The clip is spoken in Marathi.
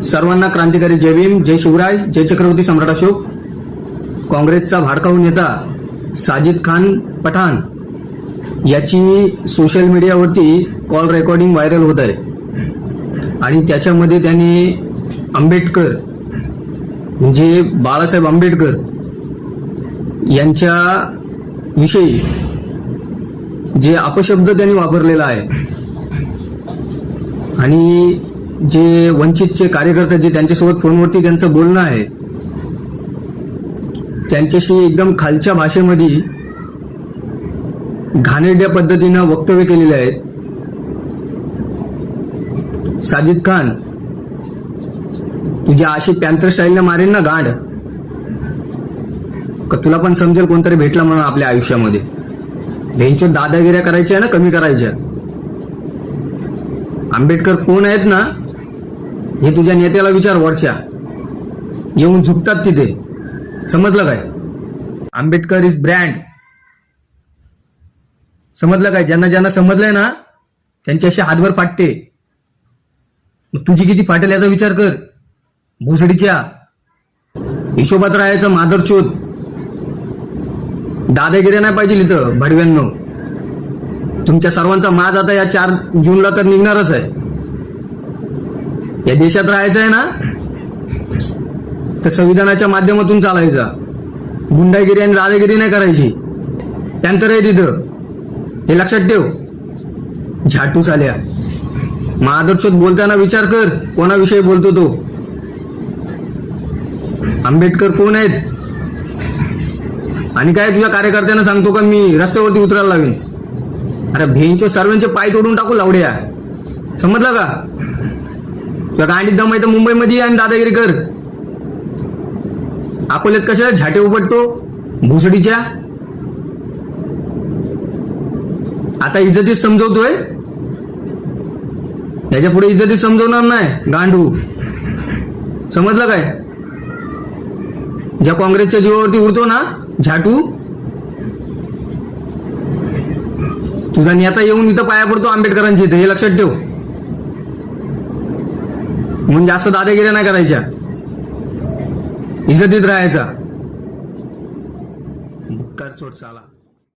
सर्वांना क्रांतिकारी जय भीम जय शिवराय जय चक्रवर्ती सम्राट अशोक. काँग्रेसचा भाडकाऊ नेता साजिद खान पठाण याची सोशल मीडियावरती कॉल रेकॉर्डिंग व्हायरल होत आहे. आणि त्याच्यामध्ये त्यांनी आंबेडकर म्हणजे बाळासाहेब आंबेडकर यांच्या विषयी जे अपशब्द त्यांनी वापरलेला आहे. आणि जे वंचितचे कार्यकर्ते जे त्यांच्यासोबत फोनवरती त्यांचं बोलणं आहे त्यांच्याशी एकदम खालच्या भाषेमध्ये घाणेरड्या पद्धतीनं वक्तव्य केलेले आहेत. साजिद खान तुझ्या अशी पॅन्थर स्टाईलने मारेन ना गांड का तुला पण समजेल कोणतरी भेटला म्हणून आपल्या आयुष्यामध्ये? भेंचो दादागिऱ्या करायच्या ना कमी करायच्या? आंबेडकर कोण आहेत ना हे तुझ्या नेत्याला विचार वरच्या. येऊन झुकतात तिथे. समजलं काय? आंबेडकर इज ब्रँड समजलं काय? ज्यांना ज्यांना समजलंय ना त्यांच्याशी हातभर फाटते. मग तुझी किती फाटेल याचा विचार कर. भोसडीच्या. हिशोबात राहायचं माधरचोत दादागिरे नाही पाहिजे इथं भडव्यांनो. तुमच्या सर्वांचा माज आता या चार जूनला तर निघणारच आहे. या देशात राहायचं आहे ना तर संविधानाच्या माध्यमातून चालायचा. गुंडागिरी आणि राजागिरी नाही करायची. त्यानंतर आहे तिथं. हे लक्षात ठेव. झाटूस आल्या. महादर्शोत बोलताना विचार कर कोणाविषयी बोलतो तो? आंबेडकर कोण आहेत? आणि काय तुझ्या कार्यकर्त्यांना सांगतो का मी? रस्त्यावरती उतरायला लावीन अरे भेंचो सर्वांचे पाय तोडून टाकू लावड्या. समजलं का? तुला गांडीत दम आहे तर मुंबईमध्ये आणि दादागिरी कर. अकोल्यात कशाला झाटे उपटतो भुसडीच्या? आता इज्जतीत समजवतोय? याच्यापुढे इज्जतीत समजवणार नाही गांडू. समजलं काय? ज्या काँग्रेसच्या जीवावरती उरतो ना झाटू? तुझा नेता येऊन इथं पाया पडतो आंबेडकरांची इथं हे लक्षात ठेव. म्हणून जास्त दादागिऱ्या नाही करायच्या. इज्जतीत राहायचा. बुक्कार चोट चाला.